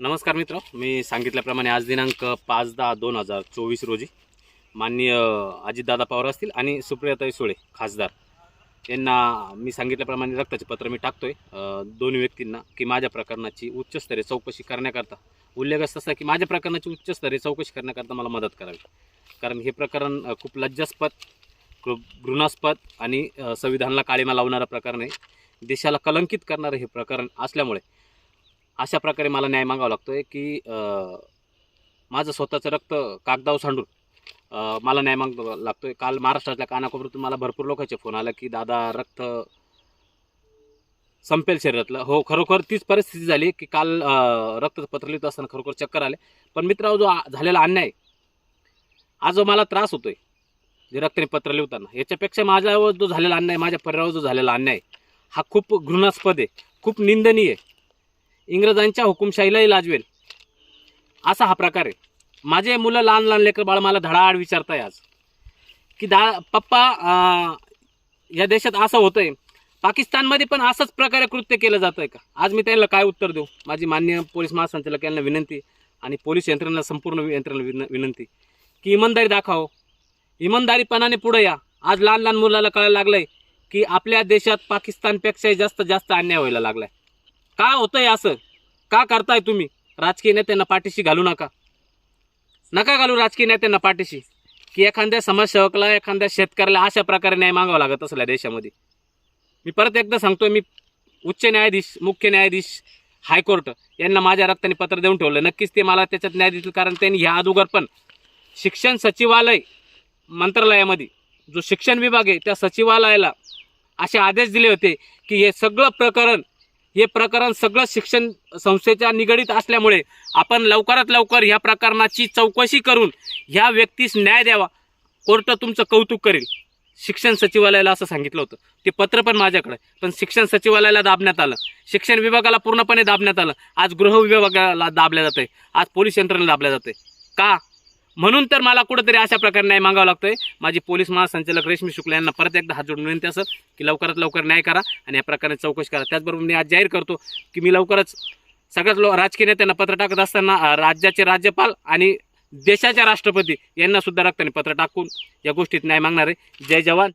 नमस्कार मित्र मी सांगितल्याप्रमाणे आज दिनांक पाच दहा दोन हजार चोवीस रोजी माननीय अजितदादा पवार असतील आणि सुप्रियाताई सुळे खासदार. यांना मी सांगितल्याप्रमाणे रक्ताचे पत्र मी टाकतोय. आहे दोन व्यक्तींना की माझ्या प्रकरणाची उच्चस्तरीय चौकशी करण्याकरता. उल्लेख असं असा की माझ्या प्रकरणाची उच्चस्तरीय चौकशी करण्याकरता मला मदत करावी. कारण हे प्रकरण खूप लज्जास्पद खूप घृणास्पद आणि संविधानाला काळीमा लावणारं प्रकरण आहे. देशाला कलंकित करणारं हे प्रकरण असल्यामुळे अशा प्रकारे मला न्याय मागावा आहे की माझं स्वतःचं रक्त कागदावर सांडून मला न्याय मागावा आहे काल महाराष्ट्रातल्या कानाकोपऱ्यातून मला भरपूर लोकांचे फोन आला की दादा रक्त संपेल शरीरातलं. हो खरोखर तीच परिस्थिती झाली की काल अ, रक्ताचं पत्र लिहित असताना खरोखर चक्कर आले. पण मित्रांनो जो झालेला अन्याय आज जो मला त्रास होतोय जे रक्ताने पत्र लिहिताना याच्यापेक्षा माझ्यावर जो झालेला अन्याय माझ्या परिवारावर जो झालेला अन्याय हा खूप घृणास्पद आहे खूप निंदनीय आहे. इंग्रजांच्या हुकुमशाहीलाही लाजवेल. असा हा प्रकार आहे. माझे मुलं लहान लहान लेकर बाळ मला धडाआड विचारताय आज. की दा पप्पा या देशात असं होतंय. पाकिस्तानमध्ये पण असंच प्रकारे कृत्य केलं जात आहे का? आज मी त्यांना काय उत्तर देऊ? माझी मान्य पोलीस महासंचालक यांना विनंती आणि पोलीस यंत्रणेला संपूर्ण यंत्रणेला विन विनंती. की इमानदारी दाखव हो. इमानदारीपणाने पुढे या. आज लहान लहान मुलाला कळायला लागलंय की आपल्या देशात पाकिस्तानपेक्षाही जास्त जास्त अन्याय व्हायला लागलाय. का होतंय असं? का करताय तुम्ही? राजकीय नेत्यांना पाठीशी घालू नका. नका घालू राजकीय नेत्यांना पाठीशी. की एखाद्या समाजसेवकाला एखाद्या शेतकऱ्याला अशा प्रकारे न्याय मागावा लागत असल्या देशामध्ये. मी परत एकदा सांगतोय मी उच्च न्यायाधीश मुख्य न्यायाधीश हायकोर्ट यांना माझ्या रक्ताने पत्र देऊन ठेवलं. नक्कीच ते मला त्याच्यात न्याय देतील कारण त्यांनी ह्या अगोदर पण शिक्षण सचिवालय मंत्रालयामध्ये जो शिक्षण विभाग आहे त्या सचिवालयाला असे आदेश दिले होते की हे सगळं प्रकरण हे प्रकरण सगळं शिक्षण संस्थेच्या निगडीत असल्यामुळे आपण लवकरात लवकर ह्या प्रकरणाची चौकशी करून ह्या व्यक्तीस न्याय द्यावा. कोर्ट तुमचं कौतुक करेल. शिक्षण सचिवालयाला असं सांगितलं होतं. ते पत्र पण माझ्याकडे पण शिक्षण सचिवालयाला दाबण्यात आलं. शिक्षण विभागाला पूर्णपणे दाबण्यात आलं. आज गृह विभागाला दाबल्या जाते आज पोलीस यंत्रणेला दाबल्या जाते का? म्हणून तर मला कुठंतरी अशा प्रकारे न्याय मागावा लागतोय. माझी पोलीस महासंचालक रेशमी शुक्ला यांना परत एकदा हात जोडून विनंती असं की लवकरात लवकर न्याय करा आणि या प्रकारे चौकशी करा. त्याचबरोबर मी आज जाहीर करतो की मी लवकरच सगळ्याच लो राजकीय नेत्यांना पत्र टाकत असताना राज्याचे राज्यपाल आणि देशाच्या राष्ट्रपती यांना सुद्धा रक्ताने पत्र टाकून या गोष्टीत न्याय मागणार आहे. जय जवान.